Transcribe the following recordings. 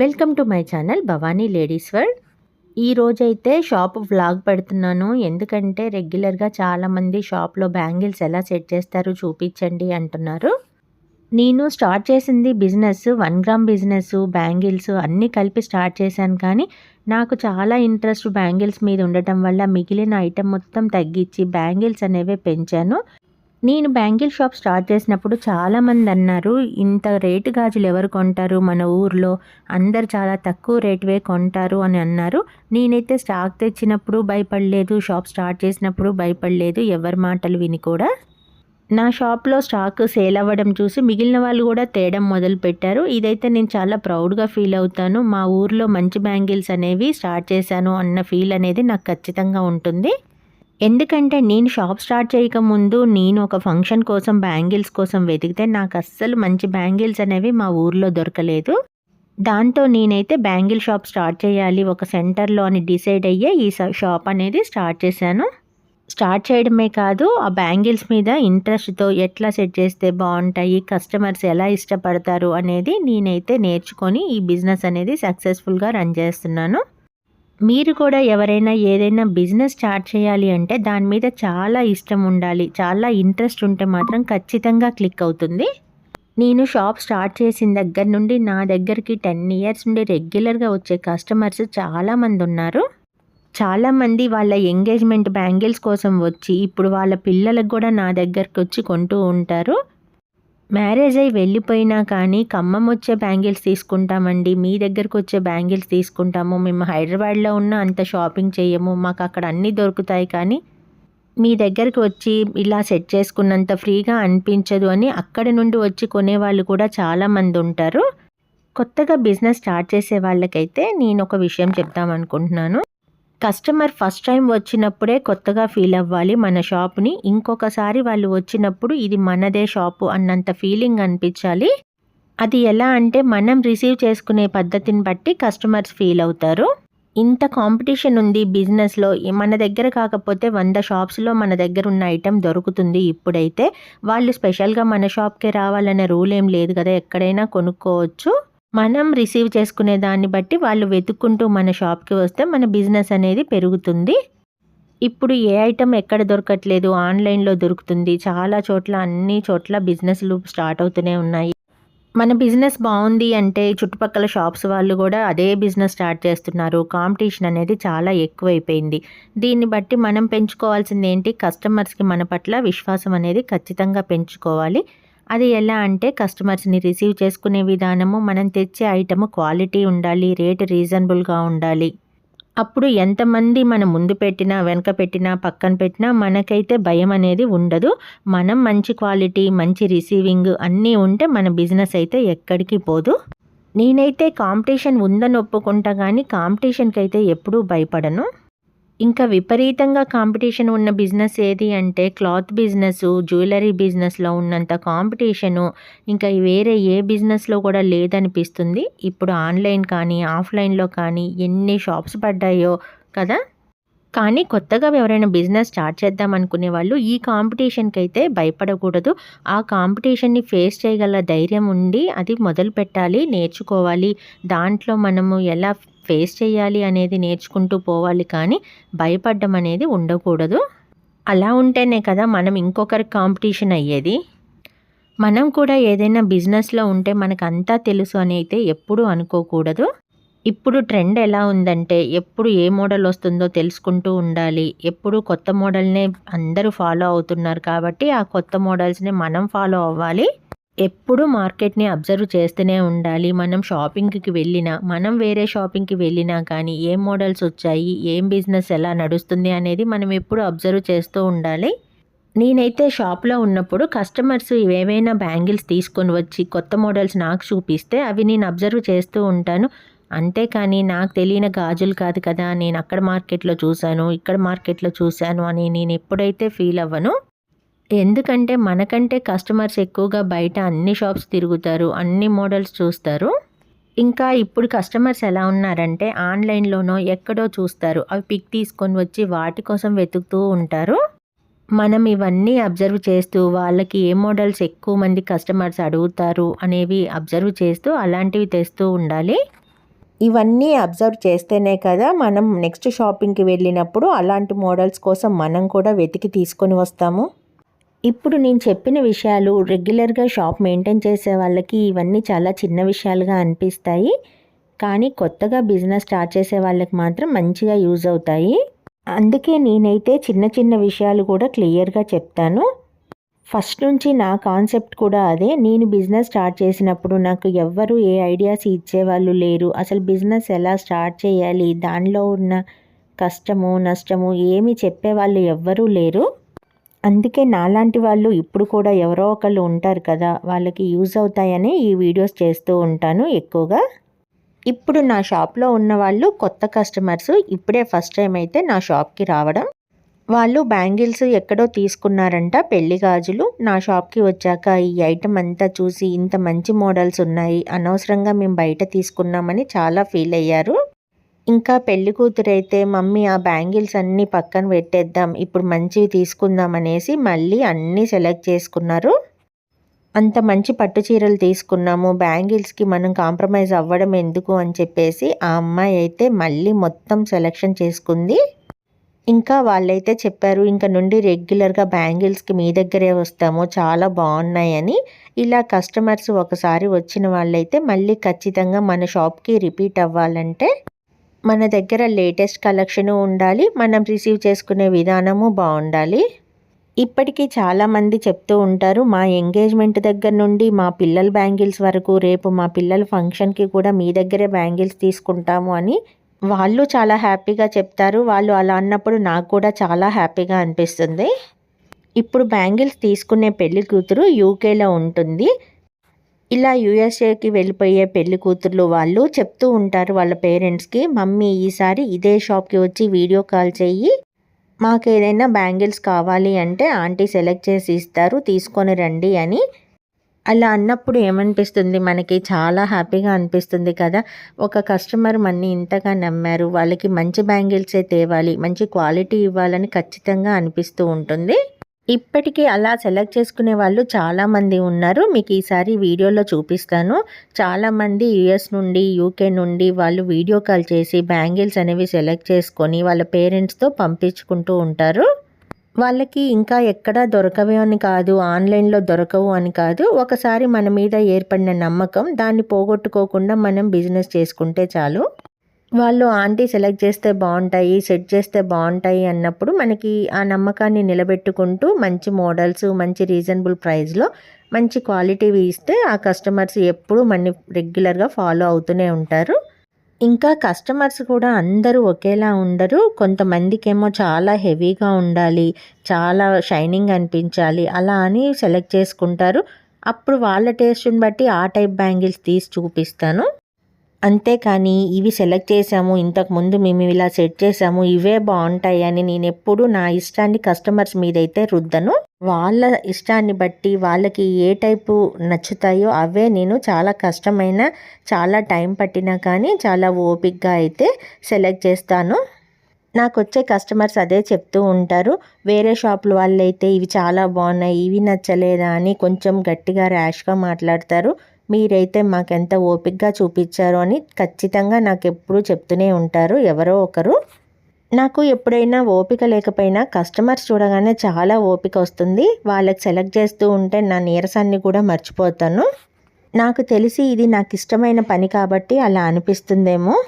Welcome to my channel Bhavani ladies world. ఈ రోజైతే shop vlog పెడుతున్నాను. ఎందుకంటే రెగ్యులర్గా చాలామంది షాప్లో బ్యాంగిల్స్ ఎలా సెట్ చేస్తారు చూపించండి అంటున్నారు. నేను స్టార్ట్ చేసింది business one gram business bangles అన్నీ కలిపి స్టార్ట్ చేశాను. కానీ నాకు చాలా ఇంట్రెస్ట్ బ్యాంగిల్స్ మీద ఉండటం వల్ల మిగిలిన ఐటెం మొత్తం తగ్గించి బ్యాంగిల్స్ అనేవి పెంచాను. నేను బ్యాంగిల్ షాప్ స్టార్ట్ చేసినప్పుడు చాలామంది అన్నారు ఇంత రేటు గాజులు ఎవరు కొంటారు? మన ఊర్లో అందరు చాలా తక్కువ రేటువే కొంటారు అని అన్నారు. నేనైతే స్టాక్ తెచ్చినప్పుడు భయపడలేదు షాప్ స్టార్ట్ చేసినప్పుడు భయపడలేదు ఎవరి మాటలు విని కూడా. నా షాప్లో స్టాక్ సేల్ అవ్వడం చూసి మిగిలిన వాళ్ళు కూడా తేడం మొదలుపెట్టారు ఇదైతే నేను చాలా ప్రౌడ్గా ఫీల్ అవుతాను. మా ఊర్లో మంచి బ్యాంగిల్స్ అనేవి స్టార్ట్ చేశాను అన్న ఫీల్ అనేది నాకు ఖచ్చితంగా ఉంటుంది. ఎందుకంటే నేను షాప్ స్టార్ట్ చేయకముందు నేను ఒక ఫంక్షన్ కోసం బ్యాంగిల్స్ కోసం వెతికితే నాకు అస్సలు మంచి బ్యాంగిల్స్ అనేవి మా ఊర్లో దొరకలేదు. దాంతో నేనైతే బ్యాంగిల్ షాప్ స్టార్ట్ చేయాలి ఒక సెంటర్లో అని డిసైడ్ అయ్యే ఈ షాప్ అనేది స్టార్ట్ చేశాను. స్టార్ట్ చేయడమే కాదు ఆ బ్యాంగిల్స్ మీద ఇంట్రెస్ట్తో ఎట్లా సెట్ చేస్తే బాగుంటాయి కస్టమర్స్ ఎలా ఇష్టపడతారు అనేది నేనైతే నేర్చుకొని ఈ బిజినెస్ అనేది సక్సెస్ఫుల్గా రన్ చేస్తున్నాను. మీరు కూడా ఎవరైనా ఏదైనా బిజినెస్ స్టార్ట్ చేయాలి అంటే దాని మీద చాలా ఇష్టం ఉండాలి. చాలా ఇంట్రెస్ట్ ఉంటే మాత్రం ఖచ్చితంగా క్లిక్ అవుతుంది. నేను షాప్ స్టార్ట్ చేసిన దగ్గర నుండి నా దగ్గరికి టెన్ ఇయర్స్ నుండి రెగ్యులర్గా వచ్చే కస్టమర్స్ చాలామంది ఉన్నారు. చాలామంది వాళ్ళ ఎంగేజ్మెంట్ బ్యాంగిల్స్ కోసం వచ్చి ఇప్పుడు వాళ్ళ పిల్లలకు కూడా నా దగ్గరకు వచ్చి కొంటూ ఉంటారు. మ్యారేజ్ అయి వెళ్ళిపోయినా కానీ ఖమ్మం వచ్చే బ్యాంగిల్స్ తీసుకుంటామండి. మీ దగ్గరకు వచ్చే బ్యాంగిల్స్ తీసుకుంటాము. మేము హైదరాబాద్లో ఉన్న అంత షాపింగ్ చేయము మాకు అక్కడ అన్నీ దొరుకుతాయి కానీ మీ దగ్గరకు వచ్చి ఇలా సెట్ చేసుకున్నంత ఫ్రీగా అనిపించదు అని అక్కడి నుండి వచ్చి కొనేవాళ్ళు కూడా చాలామంది ఉంటారు. కొత్తగా బిజినెస్ స్టార్ట్ చేసే వాళ్ళకైతే నేను ఒక విషయం చెప్తామనుకుంటున్నాను కస్టమర్ ఫస్ట్ టైం వచ్చినప్పుడే కొత్తగా ఫీల్ అవ్వాలి మన షాప్ని. ఇంకొకసారి వాళ్ళు వచ్చినప్పుడు ఇది మనదే షాపు అన్నంత ఫీలింగ్ అనిపించాలి. అది ఎలా అంటే మనం రిసీవ్ చేసుకునే పద్ధతిని బట్టి కస్టమర్స్ ఫీల్ అవుతారు. ఇంత కాంపిటీషన్ ఉంది బిజినెస్లో. మన దగ్గర కాకపోతే వంద షాప్స్లో మన దగ్గర ఉన్న ఐటెం దొరుకుతుంది ఇప్పుడైతే. వాళ్ళు స్పెషల్గా మన షాప్కే రావాలనే రూల్ ఏం లేదు కదా ఎక్కడైనా కొనుక్కోవచ్చు. మనం రిసీవ్ చేసుకునే దాన్ని బట్టి వాళ్ళు వెతుక్కుంటూ మన షాప్కి వస్తే మన బిజినెస్ అనేది పెరుగుతుంది. ఇప్పుడు ఏ ఐటెం ఎక్కడ దొరకట్లేదు ఆన్లైన్లో దొరుకుతుంది. చాలా చోట్ల అన్ని చోట్ల బిజినెస్లు స్టార్ట్ అవుతూనే ఉన్నాయి. మన బిజినెస్ బాగుంది అంటే చుట్టుపక్కల షాప్స్ వాళ్ళు కూడా అదే బిజినెస్ స్టార్ట్ చేస్తున్నారు. కాంపిటీషన్ అనేది చాలా ఎక్కువైపోయింది. దీన్ని బట్టి మనం పెంచుకోవాల్సింది ఏంటి కస్టమర్స్కి మన పట్ల విశ్వాసం అనేది ఖచ్చితంగా పెంచుకోవాలి. అది ఎలా అంటే కస్టమర్స్ని రిసీవ్ చేసుకునే విధానము మనం తెచ్చే ఐటమ్ క్వాలిటీ ఉండాలి రేట్ రీజనబుల్గా ఉండాలి. అప్పుడు ఎంతమంది మనం ముందు పెట్టినా వెనక పెట్టినా పక్కన పెట్టినా మనకైతే భయం అనేది ఉండదు. మనం మంచి క్వాలిటీ మంచి రిసీవింగ్ అన్నీ ఉంటే మన బిజినెస్ అయితే ఎక్కడికి పోదు. నేనైతే కాంపిటీషన్ ఉందని ఒప్పుకుంటా కానీ కాంపిటీషన్కి అయితే ఎప్పుడూ భయపడను. ఇంకా విపరీతంగా కాంపిటీషన్ ఉన్న బిజినెస్ ఏది అంటే క్లాత్ బిజినెస్ జ్యువెలరీ బిజినెస్లో ఉన్నంత కాంపిటీషను ఇంకా వేరే ఏ బిజినెస్లో కూడా లేదనిపిస్తుంది. ఇప్పుడు ఆన్లైన్ కానీ ఆఫ్లైన్లో కానీ ఎన్ని షాప్స్ పడ్డాయో కదా? కానీ కొత్తగా ఎవరైనా బిజినెస్ స్టార్ట్ చేద్దాం అనుకునే వాళ్ళు ఈ కాంపిటీషన్కి అయితే భయపడకూడదు. ఆ కాంపిటీషన్ని ఫేస్ చేయగల ధైర్యం ఉండి అది మొదలు పెట్టాలి నేర్చుకోవాలి. దాంట్లో మనము ఎలా ఫేస్ చేయాలి అనేది నేర్చుకుంటూ పోవాలి కానీ భయపడడం అనేది ఉండకూడదు. అలా ఉంటేనే కదా మనం ఇంకొకరికి కాంపిటీషన్ అయ్యేది. మనం కూడా ఏదైనా బిజినెస్లో ఉంటే మనకు అంతా తెలుసు అని అయితే ఎప్పుడూ అనుకోకూడదు. ఇప్పుడు ట్రెండ్ ఎలా ఉందంటే ఎప్పుడు ఏ మోడల్ వస్తుందో తెలుసుకుంటూ ఉండాలి. ఎప్పుడు కొత్త మోడల్నే అందరూ ఫాలో అవుతున్నారు కాబట్టి ఆ కొత్త మోడల్స్ని మనం ఫాలో అవ్వాలి. ఎప్పుడు మార్కెట్ని అబ్జర్వ్ చేస్తూనే ఉండాలి. మనం షాపింగ్కి వెళ్ళినా మనం వేరే షాపింగ్కి వెళ్ళినా కానీ ఏం మోడల్స్ వచ్చాయి ఏం బిజినెస్ ఎలా నడుస్తుంది అనేది మనం ఎప్పుడు అబ్జర్వ్ చేస్తూ ఉండాలి. నేనైతే షాప్లో ఉన్నప్పుడు కస్టమర్స్ ఏవైనా బ్యాంగిల్స్ తీసుకొని వచ్చి కొత్త మోడల్స్ నాకు చూపిస్తే అవి నేను అబ్జర్వ్ చేస్తూ ఉంటాను. అంతేకాని నాకు తెలియని గాజులు కాదు కదా నేను అక్కడ మార్కెట్లో చూశాను ఇక్కడ మార్కెట్లో చూశాను అని నేను ఎప్పుడైతే ఫీల్ అవ్వను ఎందుకంటే మనకంటే కస్టమర్స్ ఎక్కువగా బయట అన్ని షాప్స్ తిరుగుతారు అన్ని మోడల్స్ చూస్తారు. ఇంకా ఇప్పుడు కస్టమర్స్ ఎలా ఉన్నారంటే ఆన్లైన్లోనో ఎక్కడో చూస్తారు. అవి పిక్ తీసుకొని వచ్చి వాటి కోసం వెతుకుతూ ఉంటారు. మనం ఇవన్నీ అబ్జర్వ్ చేస్తూ వాళ్ళకి ఏ మోడల్స్ ఎక్కువ మంది కస్టమర్స్ అడుగుతారు అనేవి అబ్జర్వ్ చేస్తూ అలాంటివి తెస్తూ ఉండాలి. ఇవన్నీ అబ్జర్వ్ చేస్తేనే కదా మనం నెక్స్ట్ షాపింగ్కి వెళ్ళినప్పుడు అలాంటి మోడల్స్ కోసం మనం కూడా వెతికి తీసుకొని వస్తాము. ఇప్పుడు నేను చెప్పిన విషయాలు రెగ్యులర్గా షాప్ మెయింటైన్ చేసే వాళ్ళకి ఇవన్నీ చాలా చిన్న విషయాలుగా అనిపిస్తాయి. కానీ కొత్తగా బిజినెస్ స్టార్ట్ చేసే వాళ్ళకి మాత్రం మంచిగా యూజ్ అవుతాయి. అందుకే నేనైతే చిన్న చిన్న విషయాలు కూడా క్లియర్గా చెప్తాను. ఫస్ట్ నుంచి నా కాన్సెప్ట్ కూడా అదే. నేను బిజినెస్ స్టార్ట్ చేసినప్పుడు నాకు ఎవ్వరు ఏ ఐడియాస్ ఇచ్చేవాళ్ళు లేరు. అసలు బిజినెస్ ఎలా స్టార్ట్ చేయాలి? దానిలో ఉన్న కష్టము నష్టము ఏమి చెప్పేవాళ్ళు ఎవ్వరూ లేరు. అందుకే నాలాంటి వాళ్ళు ఇప్పుడు కూడా ఎవరో ఒకళ్ళు ఉంటారు కదా వాళ్ళకి యూజ్ అవుతాయని ఈ వీడియోస్ చేస్తూ ఉంటాను ఎక్కువగా. ఇప్పుడు నా షాప్లో ఉన్న వాళ్ళు కొత్త కస్టమర్స్ ఇప్పుడే ఫస్ట్ టైం అయితే నా షాప్కి రావడం. వాళ్ళు బ్యాంగిల్స్ ఎక్కడో తీసుకున్నారంట పెళ్ళి గాజులు. నా షాప్కి వచ్చాక ఈ ఐటమ్ అంతా చూసి ఇంత మంచి మోడల్స్ ఉన్నాయి అనవసరంగా మేము బయట తీసుకున్నామని చాలా ఫీల్ అయ్యారు. ఇంకా పెళ్ళి కూతురైతే మమ్మీ ఆ బ్యాంగిల్స్ అన్నీ పక్కన పెట్టేద్దాం ఇప్పుడు మంచివి తీసుకుందాం అనేసి మళ్ళీ అన్నీ సెలెక్ట్ చేసుకున్నారు. అంత మంచి పట్టు చీరలు తీసుకున్నాము బ్యాంగిల్స్కి మనం కాంప్రమైజ్ అవ్వడం ఎందుకు? అని చెప్పేసి ఆ అమ్మాయి అయితే మళ్ళీ మొత్తం సెలెక్షన్ చేసుకుంది. ఇంకా వాళ్ళైతే చెప్పారు ఇంకా నుండి రెగ్యులర్గా బ్యాంగిల్స్కి మీ దగ్గరే వస్తాము చాలా బాగున్నాయని ఇలా కస్టమర్స్ ఒకసారి వచ్చిన వాళ్ళైతే మళ్ళీ ఖచ్చితంగా మన షాప్కి రిపీట్ అవ్వాలంటే మన దగ్గర లేటెస్ట్ కలెక్షను ఉండాలి మనం రిసీవ్ చేసుకునే విధానము బాగుండాలి. ఇప్పటికీ చాలామంది చెప్తూ ఉంటారు మా ఎంగేజ్మెంట్ దగ్గర నుండి మా పిల్లల బ్యాంగిల్స్ వరకు రేపు మా పిల్లల ఫంక్షన్కి కూడా మీ దగ్గరే బ్యాంగిల్స్ తీసుకుంటాము అని వాళ్ళు చాలా హ్యాపీగా చెప్తారు. వాళ్ళు అలా అన్నప్పుడు నాకు కూడా చాలా హ్యాపీగా అనిపిస్తుంది. ఇప్పుడు బ్యాంగిల్స్ తీసుకునే పెళ్ళి కూతురు యూకేలో ఉంటుంది. ఇలా యూఎస్ఏకి వెళ్ళిపోయే పెళ్ళి కూతుర్లు వాళ్ళు చెప్తూ ఉంటారు వాళ్ళ పేరెంట్స్కి మమ్మీ ఈసారి ఇదే షాప్కి వచ్చి వీడియో కాల్ చెయ్యి. మాకు ఏదైనా బ్యాంగిల్స్ కావాలి అంటే ఆంటీ సెలెక్ట్ చేసి ఇస్తారు తీసుకొని రండి అని. అలా అన్నప్పుడు ఏమనిపిస్తుంది? మనకి చాలా హ్యాపీగా అనిపిస్తుంది కదా. ఒక కస్టమర్ మన్ని ఇంతగా నమ్మారు వాళ్ళకి మంచి బ్యాంగిల్సే తేవాలి మంచి క్వాలిటీ ఇవ్వాలని ఖచ్చితంగా అనిపిస్తూ ఉంటుంది. ఇప్పటికీ అలా సెలెక్ట్ చేసుకునే వాళ్ళు చాలామంది ఉన్నారు. మీకు ఈసారి వీడియోలో చూపిస్తాను. చాలామంది యుఎస్ నుండి యూకే నుండి వాళ్ళు వీడియో కాల్ చేసి బ్యాంగిల్స్ అనేవి సెలెక్ట్ చేసుకొని వాళ్ళ పేరెంట్స్తో పంపించుకుంటూ ఉంటారు. వాళ్ళకి ఇంకా ఎక్కడా దొరకవే అని కాదు ఆన్లైన్లో దొరకవు అని కాదు. ఒకసారి మన మీద ఏర్పడిన నమ్మకం దాన్ని పోగొట్టుకోకుండా మనం బిజినెస్ చేసుకుంటే చాలు. వాళ్ళు ఆంటీ సెలెక్ట్ చేస్తే బాగుంటాయి సెట్ చేస్తే బాగుంటాయి అన్నప్పుడు మనకి ఆ నమ్మకాన్ని నిలబెట్టుకుంటూ మంచి మోడల్స్ మంచి రీజనబుల్ ప్రైస్లో మంచి క్వాలిటీవి ఇస్తే ఆ కస్టమర్స్ ఎప్పుడూ మన రెగ్యులర్గా ఫాలో అవుతూనే ఉంటారు. ఇంకా కస్టమర్స్ కూడా అందరూ ఒకేలా ఉండరు. కొంతమందికేమో చాలా హెవీగా ఉండాలి చాలా షైనింగ్ అనిపించాలి అలా అని సెలెక్ట్ చేసుకుంటారు. అప్పుడు వాళ్ళ టేస్ట్ని బట్టి ఆ టైప్ బ్యాంగిల్స్ తీసి చూపిస్తాను. అంతేకాని ఇవి సెలెక్ట్ చేసాము ఇంతకుముందు మేము ఇలా సెట్ చేసాము ఇవే బాగుంటాయి అని నేను ఎప్పుడు నా ఇష్టాన్ని కస్టమర్స్ మీదైతే రుద్దను. వాళ్ళ ఇష్టాన్ని బట్టి వాళ్ళకి ఏ టైపు నచ్చుతాయో అవే నేను చాలా కష్టమైన చాలా టైం పట్టినా కానీ చాలా ఓపిక్గా అయితే సెలెక్ట్ చేస్తాను. నాకు వచ్చే కస్టమర్స్ అదే చెప్తూ ఉంటారు వేరే షాపుల వాళ్ళైతే ఇవి చాలా బాగున్నాయి ఇవి నచ్చలేదా అని కొంచెం గట్టిగా ర్యాష్గా మాట్లాడతారు. మీరైతే మాకెంత ఓపికగా చూపించారు అని ఖచ్చితంగా నాకు ఎప్పుడూ చెప్తూనే ఉంటారు. ఎవరో ఒకరు. నాకు ఎప్పుడైనా ఓపిక లేకపోయినా కస్టమర్స్ చూడగానే చాలా ఓపిక వస్తుంది. వాళ్ళకి సెలెక్ట్ చేస్తూ ఉంటే నా నీరసాన్ని కూడా మర్చిపోతాను. నాకు తెలిసి ఇది నాకు ఇష్టమైన పని కాబట్టి అలా అనిపిస్తుందేమో.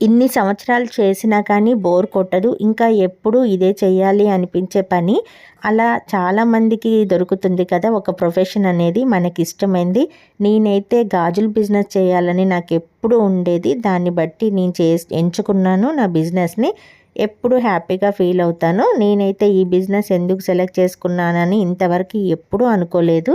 ఇన్ని సంవత్సరాలు చేసినా కానీ బోర్ కొట్టదు. ఇంకా ఎప్పుడు ఇదే చేయాలి అనిపించే పని అలా చాలామందికి దొరుకుతుంది కదా. ఒక ప్రొఫెషన్ అనేది మనకి ఇష్టమైంది నేనైతే గాజుల బిజినెస్ చేయాలని నాకు ఎప్పుడు ఉండేది. దాన్ని బట్టి నేను చే ఎంచుకున్నాను నా బిజినెస్ని. ఎప్పుడు హ్యాపీగా ఫీల్ అవుతాను. నేనైతే ఈ బిజినెస్ ఎందుకు సెలెక్ట్ చేసుకున్నానని ఇంతవరకు ఎప్పుడూ అనుకోలేదు.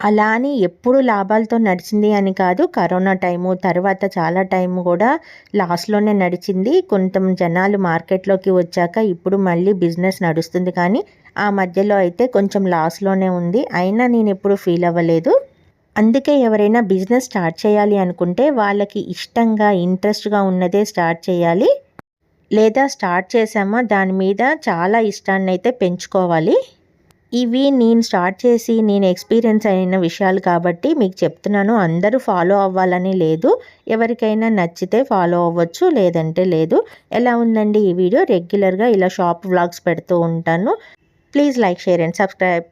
అలా అని ఎప్పుడు లాభాలతో నడిచింది అని కాదు కరోనా టైము తర్వాత చాలా టైం కూడా లాస్లోనే నడిచింది. కొంత జనాలు మార్కెట్లోకి వచ్చాక ఇప్పుడు మళ్ళీ బిజినెస్ నడుస్తుంది కానీ ఆ మధ్యలో అయితే కొంచెం లాస్లోనే ఉంది. అయినా నేను ఎప్పుడు ఫీల్ అవ్వలేదు. అందుకే ఎవరైనా బిజినెస్ స్టార్ట్ చేయాలి అనుకుంటే వాళ్ళకి ఇష్టంగా ఇంట్రెస్ట్గా ఉన్నదే స్టార్ట్ చేయాలి. లేదా స్టార్ట్ చేసామా దాని మీద చాలా ఇష్టాన్ని అయితే పెంచుకోవాలి. ఇవి నేను స్టార్ట్ చేసి నేను ఎక్స్పీరియన్స్ అయిన విషయాలు కాబట్టి మీకు చెప్తున్నాను. అందరూ ఫాలో అవ్వాలని లేదు. ఎవరికైనా నచ్చితే ఫాలో అవ్వచ్చు లేదంటే లేదు. ఎలా ఉందండి ఈ వీడియో? రెగ్యులర్గా ఇలా షాప్ వ్లాగ్స్ పెడుతూ ఉంటాను. Please like share and subscribe.